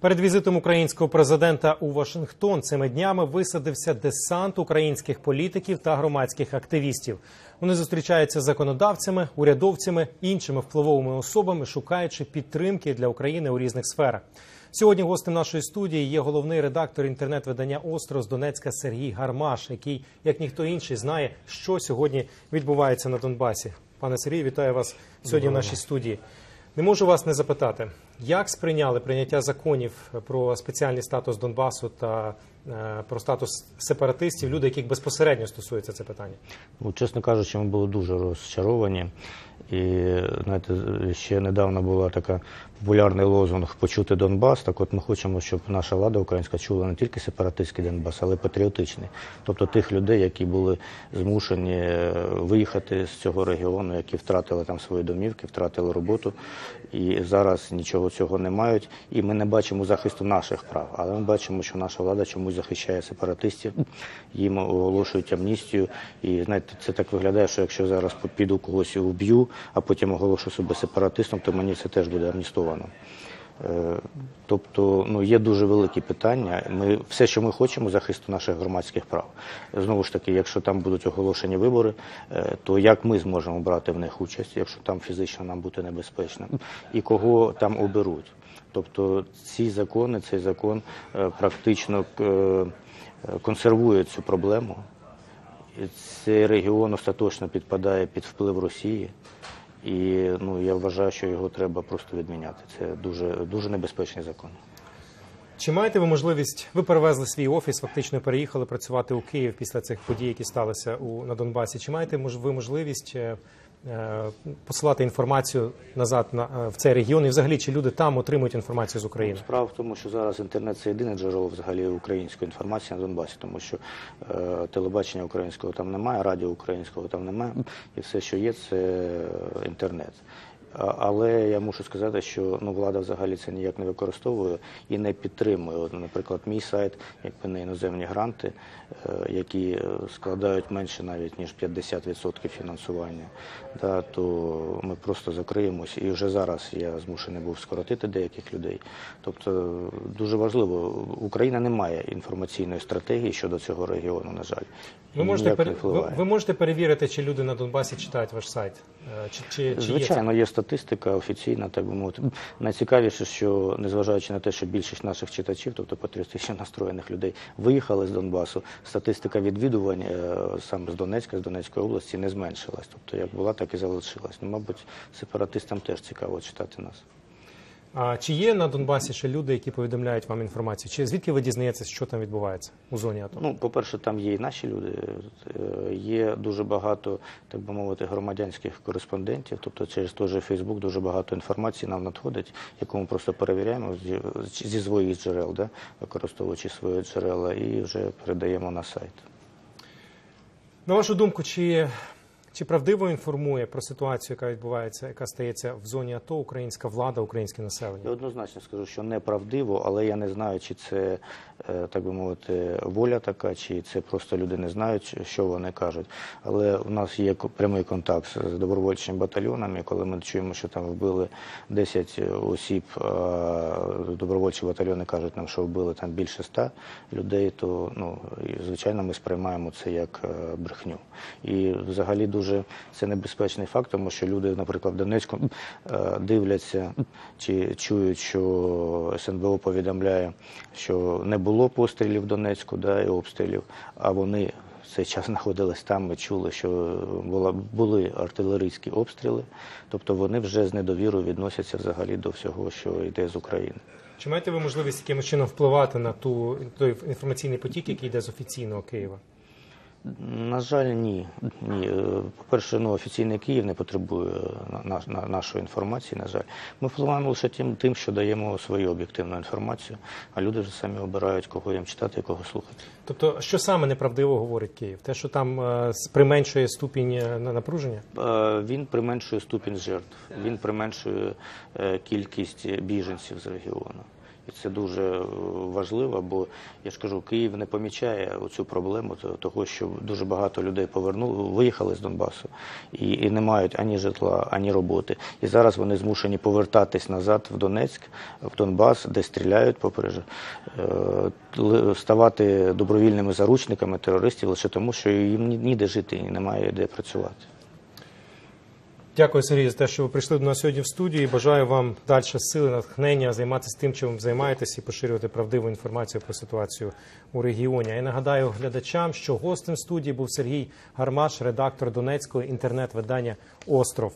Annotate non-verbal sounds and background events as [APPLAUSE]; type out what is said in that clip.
Перед візитом українського президента у Вашингтон цими днями висадився десант українських політиків та громадських активістів. Вони зустрічаються з законодавцями, урядовцями, іншими впливовими особами, шукаючи підтримки для України у різних сферах. Сьогодні гостем нашої студії є головний редактор інтернет-видання Остров з Донецька Сергій Гармаш, який, як ніхто інший, знає, що сьогодні відбувається на Донбасі. Пане Сергій, вітаю вас сьогодні в нашій студії. Не можу вас не запитати, як сприйняли прийняття законів про спеціальний статус Донбасу та е, про статус сепаратистів, люди, яких безпосередньо стосується це питання? Ну, чесно кажучи, ми були дуже розчаровані. І знаєте, ще недавно була така популярний лозунг Почути Донбас. Так от ми хочемо, щоб наша влада українська чула не тільки сепаратистський Донбас, але й патріотичний. Тобто тих людей, які були змушені е, виїхати з цього регіону, які втратили там свої домівки, втратили роботу і зараз нічого цього не мають. І ми не бачимо захисту наших прав, але ми бачимо, що наша влада чомусь захищає сепаратистів, їм оголошують амністію. І знаєте, це так виглядає, що якщо зараз піду когось і уб'ю, а потім оголошу себе сепаратистом, то мені це теж буде амністовано. Е, Тобто ну, є дуже великі питання. Ми, все, що ми хочемо, захисту наших громадських прав. Знову ж таки, якщо там будуть оголошені вибори, е, то як ми зможемо брати в них участь, якщо там фізично нам бути небезпечно, і кого там оберуть? Тобто ці закони, цей закон е, практично консервує цю проблему. Цей регіон остаточно підпадає під вплив Росії. І ну я вважаю, що його треба просто відміняти. Це дуже дуже небезпечний закон. Чи маєте ви можливість? Ви перевезли свій офіс, фактично переїхали працювати у Київ після цих подій, які сталися у на Донбасі? Чи маєте мож- ви можливість е, посилати інформацію назад на е, в цей регіон? І взагалі чи люди там отримують інформацію з України? Справа в тому, що зараз інтернет це єдине джерело взагалі української інформації на Донбасі, тому що е, телебачення українського там немає, радіо українського там немає, і все, що є, це е, інтернет. Але я мушу сказати, що ну влада взагалі це ніяк не використовує і не підтримує. От, наприклад, мій сайт, якби на іноземні гранти, е, які е, складають менше навіть ніж 50% фінансування, да, то ми просто закриємося. І вже зараз я змушений був скоротити деяких людей. Тобто дуже важливо, Україна не має інформаційної стратегії щодо цього регіону, на жаль. Ви можете ніяк пер... ви, ви можете перевірити, чи люди на Донбасі читають ваш сайт? Е, Чи, чи, чи є? Звичайно, є статистика офіційна, так би мовити. Найцікавіше, що незважаючи на те, що більшість наших читачів, тобто патріотично настроєних людей, виїхали з Донбасу, статистика відвідувань е, саме з Донецька, з Донецької області не зменшилась. Тобто як була, так і залишилась. Ну, мабуть, сепаратистам теж цікаво читати нас. А чи є на Донбасі ще люди, які повідомляють вам інформацію? Чи звідки ви дізнаєтесь, що там відбувається у зоні АТО? Ну, по-перше, там є і наші люди, е, є дуже багато, так би мовити, громадянських кореспондентів. Тобто через той же Фейсбук дуже багато інформації нам надходить, яку ми просто перевіряємо зі своїх джерел, да, використовуючи свої джерела, і вже передаємо на сайт. На вашу думку, чи, чи правдиво інформує про ситуацію, яка відбувається, яка стається в зоні АТО, українська влада, українське Я населення? однозначно скажу, що неправдиво, але я не знаю, чи це, е, так би мовити, воля така, чи це просто люди не знають, що вони кажуть. Але у нас є прямий контакт з добровольчими батальйонами. Коли ми чуємо, що там вбили 10 осіб, а добровольчі батальйони кажуть нам, що вбили там більше 100 людей, то ну звичайно ми сприймаємо це як е, брехню. І взагалі дуже це небезпечний факт, тому що люди, наприклад, в Донецьку е, дивляться чи чують, що СНБО повідомляє, що не було пострілів в Донецьку, да, і обстрілів, а вони цей час [LAUGHS] знаходились там, ми чули, що була, були артилерійські обстріли, тобто вони вже з недовірою відносяться взагалі до всього, що йде з України. Чи маєте ви можливість якимось чином впливати на ту той інформаційний потік, який йде з офіційного Києва? На жаль, ні. ні. Е, По-перше, ну, офіційний Київ не потребує на, на, нашої інформації, на жаль. Ми впливаємо лише тим, тим, що даємо свою об'єктивну інформацію, а люди вже самі обирають, кого їм читати і кого слухати. Тобто, що саме неправдиво говорить Київ? Те, що там е, применшує ступінь е, на- напруження? Е, Він применшує ступінь жертв, він применшує е, кількість біженців з регіону. І це дуже е, важливо, бо я ж кажу, Київ не помічає цю проблему того, що дуже багато людей повернули, виїхали з Донбасу і, і не мають ані житла, ані роботи. І зараз вони змушені повертатись назад в Донецьк, в Донбас, де стріляють, е, ли- ставати добровільними заручниками терористів лише тому, що їм ніде жити і немає де працювати. Дякую, Сергій, за те, що ви прийшли до нас сьогодні в студію. Бажаю вам далі сили, натхнення, займатися тим, чим ви займаєтесь, і поширювати правдиву інформацію про ситуацію у регіоні. А я нагадаю глядачам, що гостем студії був Сергій Гармаш, редактор Донецького інтернет-видання Остров.